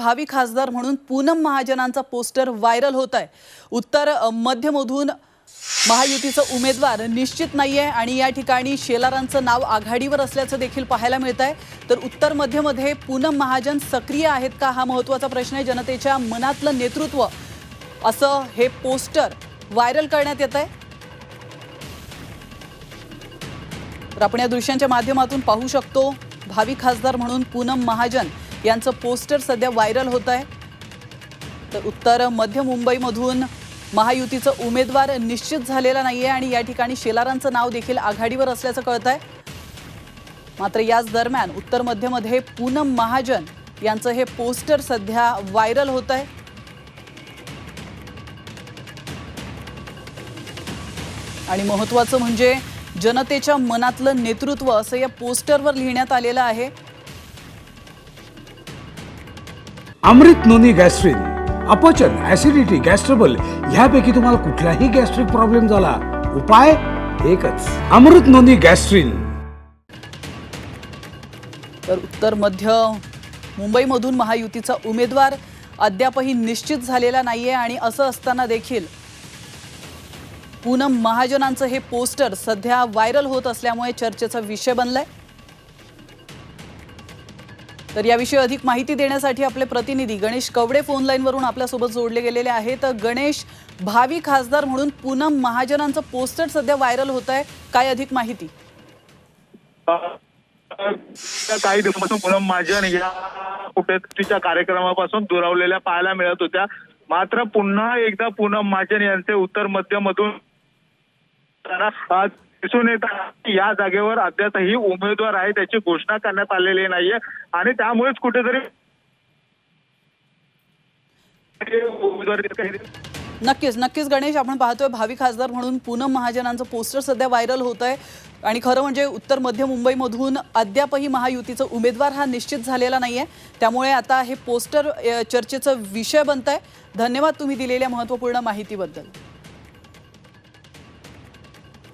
भावी खासदार म्हणून पूनम महाजनांचा पोस्टर व्हायरल होत आहे. उत्तर मध्यमधून महायुतीचं उमेदवार निश्चित नाही आहे आणि या ठिकाणी शेलारांचं नाव आघाडीवर असल्याचं देखील पाहायला मिळत आहे तर उत्तर मध्यमध्ये पूनम महाजन सक्रिय आहेत का हा महत्त्वाचा प्रश्न आहे. जनतेच्या मनातलं नेतृत्व असं हे पोस्टर व्हायरल करण्यात येत आहे तर आपण या दृश्यांच्या माध्यमातून पाहू शकतो भावी खासदार म्हणून पूनम महाजन यांचं पोस्टर सध्या व्हायरल होत आहे. तर उत्तर मध्य मुंबईमधून महायुतीचं उमेदवार निश्चित झालेला आहे आणि या ठिकाणी शेलारांचं नाव देखील आघाडीवर असल्याचं कळत आहे मात्र याच दरम्यान उत्तर मध्यमध्ये पूनम महाजन यांचं हे पोस्टर सध्या व्हायरल होत आहे आणि महत्त्वाचं म्हणजे जनतेच्या मनातलं नेतृत्व असं या पोस्टरवर लिहिण्यात आलेलं आहे. अमृत नोनी गॅस्ट्रिन अपचन ऍसिडिटी गॅस्ट्रबल ह्यापैकी तुम्हाला कुठलाही गॅस्ट्रिक प्रॉब्लेम झाला उपाय एकच अमृत नोनी गॅस्ट्रिन. तर उत्तर मध्य मुंबईमधून महायुतीचा उमेदवार अद्यापही निश्चित झालेला नाहीये आणि असं असताना देखील पूनम महाजनांचं हे पोस्टर सध्या व्हायरल होत असल्यामुळे चर्चेचा विषय बनलाय. तर याविषयी अधिक माहिती देण्यासाठी आपले प्रतिनिधी गणेश कवडे फोनलाईनवरून आपल्यासोबत जोडले गेलेले आहेत. तर गणेश भावी खासदार म्हणून पूनम महाजनांचं पोस्टर सध्या व्हायरल होत आहे. काय अधिक माहिती? काही दिवसापासून पूनम महाजन या कुठेतरीच्या कार्यक्रमापासून दुरावलेल्या पाहायला मिळत होत्या. मात्र पुन्हा एकदा पूनम महाजन यांचे उत्तर मध्यमधून आज दिसून येत या जागेवर अद्यापही उमेदवार आहे त्याची घोषणा करण्यात आलेली नाहीये. आणि त्यामुळेच कुठेतरी उमेदवारी नक्कीच नक्कीच गणेश आपण पाहतोय भावी खासदार म्हणून पूनम महाजनांचं पोस्टर सध्या व्हायरल होत आहे आणि खरं म्हणजे उत्तर मध्य मुंबईमधून अद्यापही महायुतीचा उमेदवार हा निश्चित झालेला नाही आहे त्यामुळे आता हे पोस्टर चर्चेचा विषय बनत आहे धन्यवाद तुम्ही दिलेल्या महत्त्वपूर्ण माहितीबद्दल.